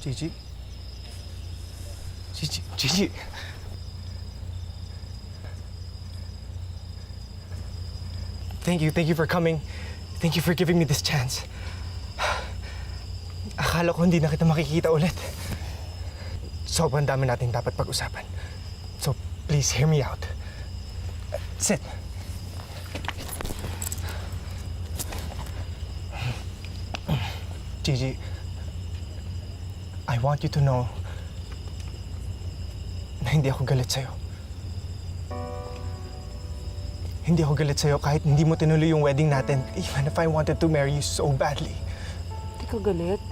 Gigi? Gigi? Gigi? Thank you, thank you for coming. Thank you for giving me this chance. Akala ko hindi na kita makikita ulit. Sobrang dami natin dapat pag-usapan. So, please hear me out. Sit. Gigi, I want you to know na hindi ako galit sa'yo. Hindi ako galit sa'yo kahit hindi mo tinuloy yung wedding natin, even if I wanted to marry you so badly. Hindi ka galit.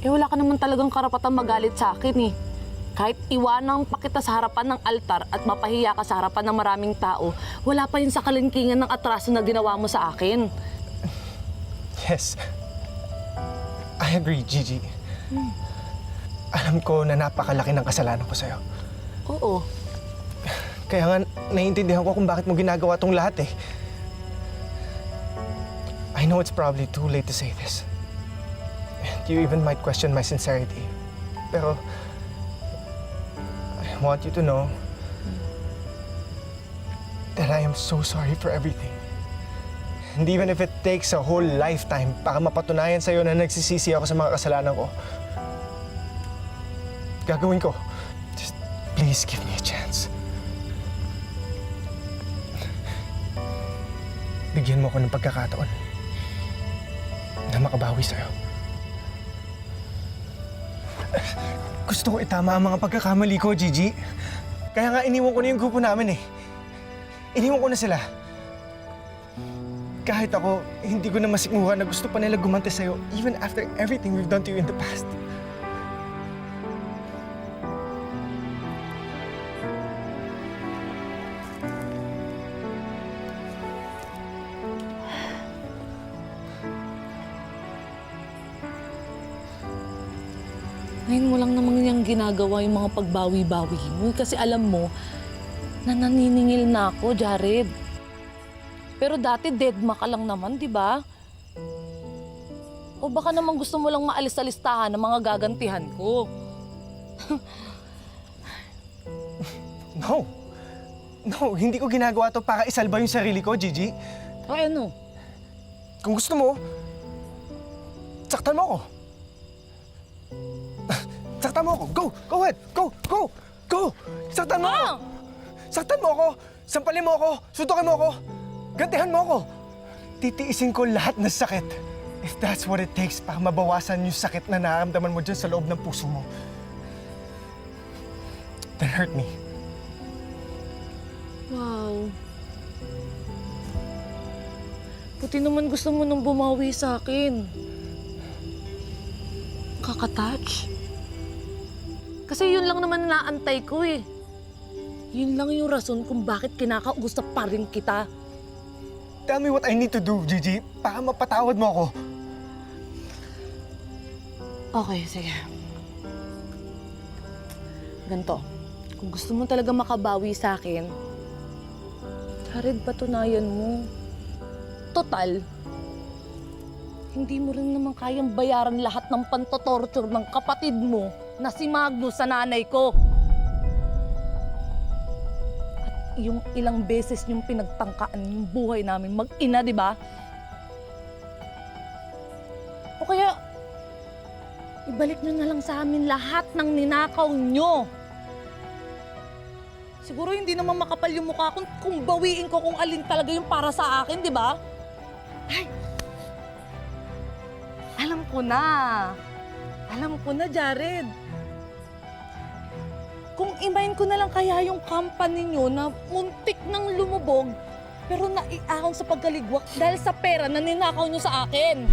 Eh wala ka naman talagang karapatan magalit sa akin eh. Kahit iwanan pa kita sa harapan ng altar at mapahiya ka sa harapan ng maraming tao, wala pa yun sa kalingkingan ng atraso na ginawa mo sa akin. Yes. I agree, Gigi. Alam ko na napakalaki ng kasalanan ko sa'yo. Oo. Kaya nga, naiintindihan ko kung bakit mo ginagawa tong lahat eh. I know it's probably too late to say this. And you even might question my sincerity. Pero, I want you to know that I am so sorry for everything. And even if it takes a whole lifetime para mapatunayan sa'yo na nagsisisi ako sa mga kasalanan ko, gagawin ko. Just please give me a chance. Bigyan mo ako ng pagkakataon na makabawi sa'yo. Gusto ko itama ang mga pagkakamali ko, Gigi. Kaya nga iniwan ko na yung grupo namin eh. Iniwan ko na sila. Kahit ako, hindi ko na masikmura na gusto pa nila gumante sa'yo even after everything we've done to you in the past. Ngayon mo lang naman yung ginagawa yung mga pagbawi-bawi mo. Kasi alam mo, na naniningil na ako, Jared. Pero dati deadma ka lang naman, di ba? O baka naman gusto mo lang maalis sa listahan ng mga gagantihan ko. No. No, hindi ko ginagawa to para isalba yung sarili ko, Gigi. Ay ano? Kung gusto mo, saktan mo ako. Saktan mo ako. Go! Go ahead! Go! Go! Go! Saktan mo ako! Saktan mo ako! Sampalin mo ako! Suntukin mo ako! Gantihan mo ako! Titiisin ko lahat ng sakit. If that's what it takes para mabawasan yung sakit na nararamdaman mo dyan sa loob ng puso mo. Then hurt me. Wow. Puti naman gusto mo nang bumawi sa akin. Kakatouch. Kasi yun lang naman na naantay ko eh. Yun lang yung rason kung bakit kinakausap pa rin kita. Tell me what I need to do, Gigi, para mapatawad mo ako. Okay, sige. Ganto. Kung gusto mo talaga makabawi sa akin, Jared, patunayan mo. Total, hindi mo rin naman kayang bayaran lahat ng pantotorture ng kapatid mo na si Magnus sa nanay ko. Yung ilang beses yung pinagtangkaan yung buhay namin mag-ina, di ba? O kaya, Ibalik nyo na lang sa amin lahat ng ninakaw nyo. Siguro hindi naman makapal yung mukha kung, kung bawiin ko kung alin talaga yung para sa akin, di ba? Ay! Alam ko na. Alam ko na, Jared. Kung imayin ko na lang kaya yung company nyo na muntik nang lumubog, pero naiahon sa pagkaligwak dahil sa pera na ninakaw nyo sa akin.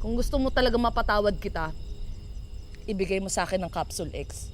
Kung gusto mo talaga mapatawad kita, ibigay mo sa akin ng Capsule X.